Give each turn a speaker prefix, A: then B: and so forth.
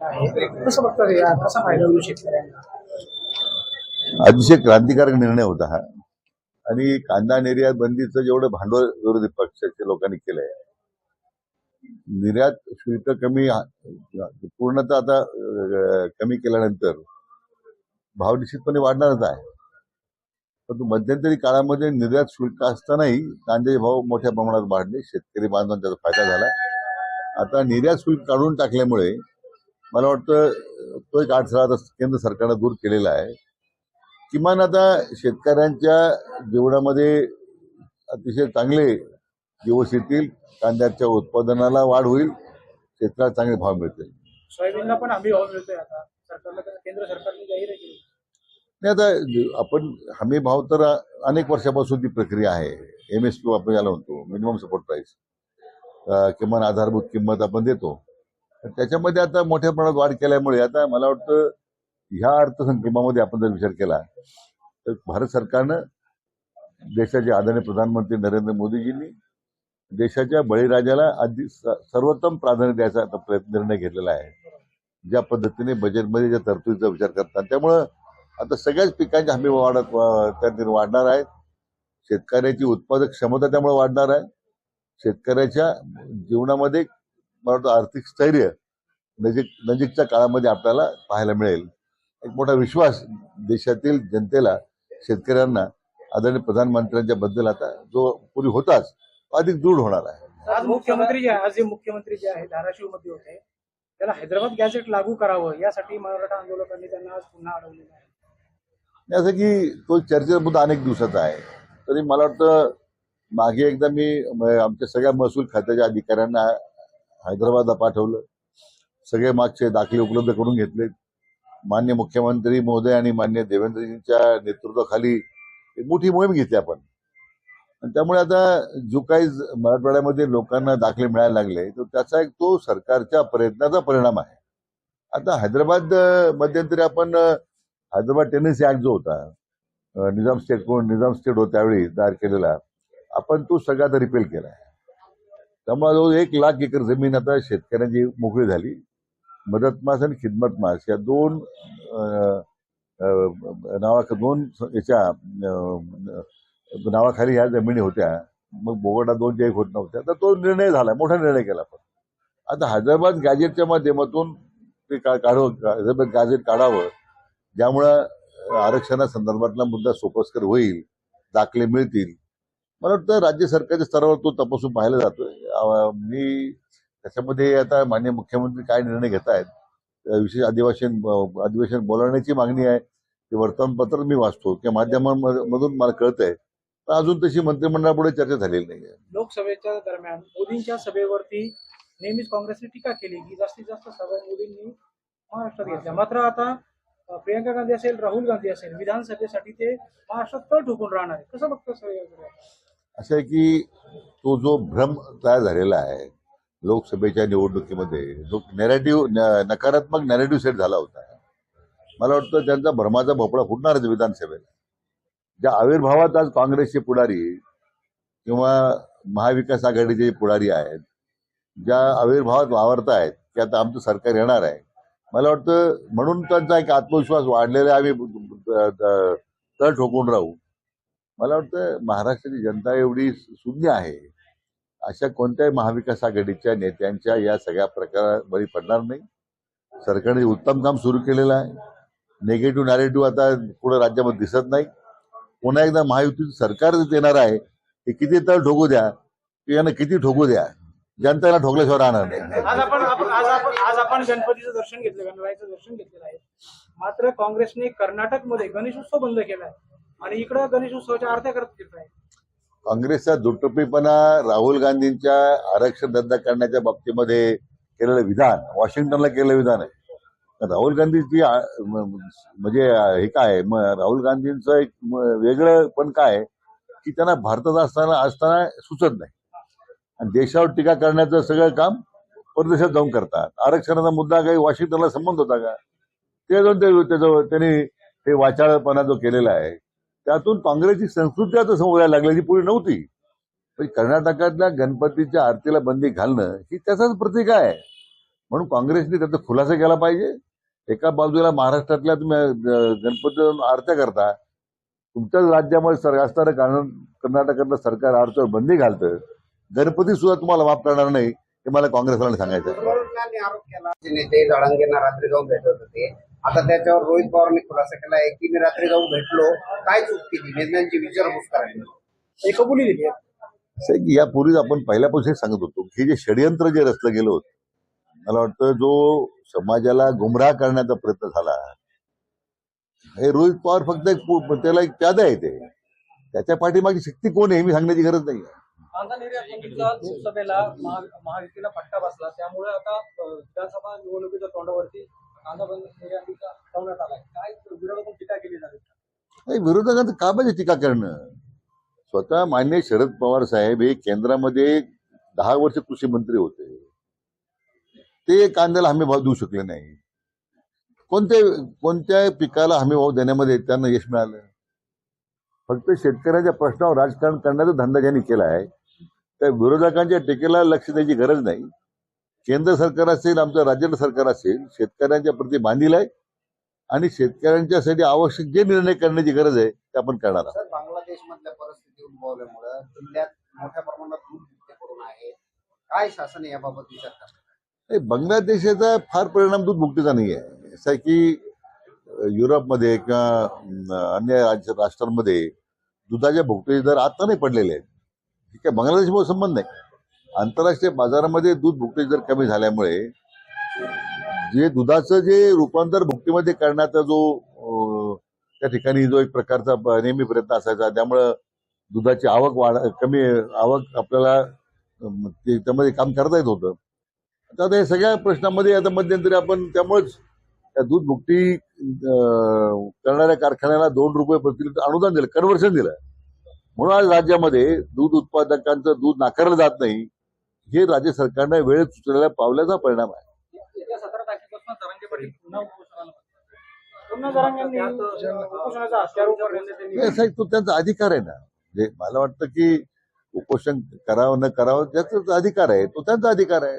A: कसं बघतात या कसा फायदा होईल शेतकऱ्यांना
B: अतिशय क्रांतिकारक निर्णय होता हा. आणि कांदा निर्यात बंदीचं जेवढं भांडवल विरोधी पक्षाच्या लोकांनी केलंय निर्यात शुल्क कमी पूर्णतः आता कमी केल्यानंतर भाव निश्चितपणे वाढणारच आहे. परंतु मध्यंतरी काळामध्ये निर्यात शुल्क असतानाही कांद्याचे भाव मोठ्या प्रमाणात वाढले. शेतकरी बांधवांना त्याचा फायदा झाला. आता निर्यात शुल्क काढून टाकल्यामुळे मला वाटतं तो एक अडथळा आता केंद्र सरकारनं दूर केलेला आहे. किमान आता शेतकऱ्यांच्या जीवनामध्ये अतिशय चांगले दिवस येतील कांद्याच्या उत्पादनाला वाढ होईल शेतकऱ्याला चांगले भाव मिळतील.
A: सोयाबीनला पण हमी भाव मिळतोय आता. सरकारला केंद्र सरकारने जाहीर केली
B: नाही आता आपण हमी भाव तर अनेक वर्षापासून ती प्रक्रिया आहे एम एस पी आपण याला म्हणतो मिनिमम सपोर्ट प्राईस किमान आधारभूत किंमत आपण देतो. त्याच्यामध्ये आता मोठ्या प्रमाणात वाढ केल्यामुळे आता मला वाटतं ह्या अर्थसंकल्पामध्ये आपण जर विचार केला तर भारत सरकारनं देशाचे आदरणीय प्रधानमंत्री नरेंद्र मोदीजींनी देशाच्या बळीराजाला आधी स- सर्वोत्तम प्राधान्य द्यायचा आता प्रयत्न निर्णय घेतलेला आहे. ज्या पद्धतीने बजेटमध्ये ज्या तरतुदीचा विचार करतात त्यामुळं आता सगळ्याच पिकांची हमी वाढत त्यातील वाढणार आहेत. शेतकऱ्याची उत्पादक क्षमता त्यामुळे वाढणार आहे. शेतकऱ्याच्या जीवनामध्ये मला वाटतं आर्थिक स्थैर्य नजीक नजीकच्या काळामध्ये आपल्याला पाहायला मिळेल. एक मोठा विश्वास देशातील जनतेला शेतकऱ्यांना आदरणीय प्रधानमंत्र्यांच्या बद्दल आता जो पूर्वी होताच तो अधिक दृढ होणार आहे.
A: आज मुख्यमंत्री जे आज जे मुख्यमंत्री जे आहे धाराशिवमध्ये होते त्याला हैदराबाद गॅजेट लागू करावं यासाठी मराठा आंदोलकांनी त्यांना आज पुन्हा अडवलेलं आहे.
B: असं की तो चर्चेचा मुद्दा अनेक दिवसाचा आहे. तरी मला वाटतं मागे एकदा म- आमच्या सगळ्या महसूल खात्याच्या अधिकाऱ्यांना हैदराबादला पाठवलं. सगळे मागचे दाखले उपलब्ध करून घेतले. मान्य मुख्यमंत्री महोदय आणि मान्य देवेंद्रजींच्या नेतृत्वाखाली एक मोठी मोहीम घेतली आपण. आणि त्यामुळे आता जो काही मराठवाड्यामध्ये लोकांना दाखले मिळायला लागले तर त्याचा एक तो सरकारच्या प्रयत्नाचा परिणाम आहे. आता हैदराबाद मध्यंतरी आपण हैदराबाद टेनिस ऍक्ट जो होता निजाम स्टेट कोण निजाम स्टेट होता त्यावेळी तयार केलेला आपण तो सगळा रिपेल केला आहे. त्यामुळे जवळ एक लाख एकर जमीन आता शेतकऱ्यांची मोकळी झाली. मदत मास आणि खिदमत मास या दोन अं, नावा दोन याच्या नावाखाली ह्या जमिनी होत्या. मग बोगडा दोनच्या एक होत नव्हत्या. तर तो निर्णय झाला. मोठा निर्णय केला आपण. आता हैदराबाद गॅजेटच्या माध्यमातून ते का- काढावं हैदराबाद गॅजेट काढावं. ज्यामुळं आरक्षणासंदर्भातला मुद्दा सोपस्कर होईल. दाखले मिळतील. मला वाटतं राज्य सरकारच्या स्तरावर तो तपासून पाहिला जातोय. मी त्याच्यामध्ये आता मान्य मुख्यमंत्री काय निर्णय घेत आहेत विशेष अधिवेशन अधिवेशन बोलावण्याची मागणी आहे ते वर्तमानपत्र मी वाचतो किंवा माध्यमांमधून मला कळत आहे पण अजून तशी मंत्रिमंडळापुढे चर्चा झालेली नाही आहे.
A: लोकसभेच्या दरम्यान मोदींच्या सभेवरती नेहमीच काँग्रेसने टीका केली की जास्तीत जास्त सभा मोदींनी महाराष्ट्रात घेतल्या. मात्र आता प्रियंका गांधी असेल राहुल गांधी असेल विधानसभेसाठी ते महाराष्ट्रात तळ ठोकून राहणार आहे. कसं बघतं सर
B: असं आहे की तो जो भ्रम तयार झालेला आहे लोकसभेच्या निवडणुकीमध्ये जो नेरेटिव्ह नकारात्मक नेरेटिव्ह सेट झाला होता. मला वाटतं त्यांचा भ्रमाचा भोपळा फुटणारच विधानसभेला. ज्या आविर्भावात आज काँग्रेसचे पुढारी किंवा महाविकास आघाडीचे पुढारी आहेत ज्या आविर्भावात वावरत आहेत की आता आमचं सरकार येणार आहे. मला वाटतं म्हणून त्यांचा एक आत्मविश्वास वाढलेला आहे. आम्ही तळ ठोकून राहू. मला वाटतं महाराष्ट्राची जनता एवढी शून्य आहे. अशा कोणत्याही महाविकास आघाडीच्या नेत्यांच्या या सगळ्या प्रकारात बळी पडणार नाही. सरकारने उत्तम काम सुरू केलेलं आहे. नेगेटिव्ह नॅरेटिव्ह आता पुढे राज्यामध्ये दिसत नाही. पुन्हा एकदा महायुतीचं सरकार येणार आहे हे किती तर ठोकू द्या की यांना किती ठोकू द्या? जनतेला ठोकल्याशिवाय राहणार नाही.
A: आज आपण आज आपण आज आपण गणपतीचं दर्शन घेतलं गणरायाचं दर्शन घेतलेलं आहे. मात्र काँग्रेसने कर्नाटकमध्ये गणेशोत्सव बंद केलाय आणि इकडं गणेशोत्सवाच्या आरत्या करत फिरताय
B: काँग्रेसचा दुटप्पीपणा राहुल गांधींच्या आरक्षण रद्द करण्याच्या बाबतीमध्ये केलेलं विधान वॉशिंग्टनला केलेलं विधान आहे. राहुल गांधीची म्हणजे हे काय मग राहुल गांधींचं एक वेगळं पण काय आहे की त्यांना भारतात असताना असताना सुचत नाही. आणि देशावर टीका करण्याचं सगळं काम परदेशात जाऊन करतात. आरक्षणाचा मुद्दा काही वॉशिंग्टनला संबंध होता का? ते जाऊन ते त्याचं त्यांनी ते वाचाळपणा जो केलेला आहे त्यातून काँग्रेसची संस्कृती आता समोर यायला लागल्याची पूर्वी नव्हती. पण कर्नाटकातल्या गणपतीच्या आरतीला बंदी घालणं ही त्याचाच प्रतीक आहे. म्हणून काँग्रेसने त्याचा खुलासा केला पाहिजे. एका बाजूला महाराष्ट्रातल्या तुम्ही गणपती आरत्या करता तुमच्याच राज्यामध्ये सर असणारं कारण कर्नाटकातलं सरकार आरतीवर बंदी घालतं गणपती सुद्धा तुम्हाला माफ करणार नाही हे मला काँग्रेसला सांगायचं आहे
C: नेते रात्री जाऊन भेटत होते आता त्याच्यावर रोहित पवारांनी खुलासा केलाय. की मी रात्री जाऊन भेटलो. काय चूक केली? नेत्यांची विचारपूस करायला.
A: हे कबुली दिली आहे.
B: असं आहे की यापूर्वीच आपण पहिल्यापासून हे सांगत होतो की जे षडयंत्र जे रचलं गेलं होतं मला वाटतं जो समाजाला गुमराह करण्याचा प्रयत्न झाला हे रोहित पवार फक्त एक त्याला एक प्यादा आहे ते. त्याच्या पाठीमागे शक्ती कोण आहे हे मी सांगण्याची गरज नाही
A: लोकसभेला महा- महायुतीला फटका बसला. त्यामुळे आता विधानसभा निवडणुकीच्या तोंडावरती कांदा बंद ठेवण्यात आलाय. काय विरोधातून टीका केली जाते.
B: नाही विरोधकांचं का पाहिजे टीका करणं? स्वतः मान्य शरद पवार साहेब हे केंद्रामध्ये दहा वर्ष कृषी मंत्री होते. ते कांद्याला हमी भाव देऊ शकले नाही. कोणत्या कोणत्या पिकाला हमी भाव देण्यामध्ये त्यांना यश मिळालं? फक्त शेतकऱ्याच्या प्रश्नावर राजकारण करण्याचा धंदा ज्यांनी केला आहे त्या विरोधकांच्या टीकेला लक्ष द्यायची गरज नाही. केंद्र सरकार असेल आमचं राज्य सरकार असेल शेतकऱ्यांच्या प्रती बांधील आहे आणि शेतकऱ्यांच्यासाठी आवश्यक जे निर्णय करण्याची गरज आहे ते आपण करणार आहोत.
C: सर बांगलादेश मधल्या परिस्थिती उद्भवल्यामुळे जिल्ह्यात मोठ्या प्रमाणात दूध विक्री करून आहे काय शासन याबाबत विचार करतात
B: नाही, बांगलादेशाचा फार परिणाम दूध भुकटीचा नाही आहे. असं आहे की युरोपमध्ये किंवा अन्य राज्य राष्ट्रांमध्ये दुधाच्या भुकटीचे दर आता नाही पडलेले आहेत. ठीक आहे बांगलादेशमुळे संबंध नाही. आंतरराष्ट्रीय बाजारामध्ये दूध भुकटीचे दर कमी झाल्यामुळे जे दुधाचं जे रूपांतर भुकटीमध्ये करण्याचा जो त्या ठिकाणी जो एक प्रकारचा नेहमी प्रयत्न असायचा त्यामुळं दुधाची आवक वाढ कमी आवक आपल्याला ते- त्यामध्ये काम करता येत होतं. आता आता सगळ्या प्रश्नामध्ये आता मध्यंतरी आपण त्यामुळेच त्या दूध भुकटी करणाऱ्या कारखान्याला दोन रुपये प्रति लिटर अनुदान दिलं कन्व्हर्शन दिलं. म्हणून आज राज्यामध्ये दूध उत्पादकांचं दूध नाकारलं जात नाही. हे राज्य सरकारनं वेळेत सुचलेल्या पावल्याचा परिणाम आहे. त्यांचा अधिकार आहे ना. म्हणजे मला वाटतं की उपोषण करावं न करावं त्याचा अधिकार आहे. तो त्यांचा अधिकार आहे.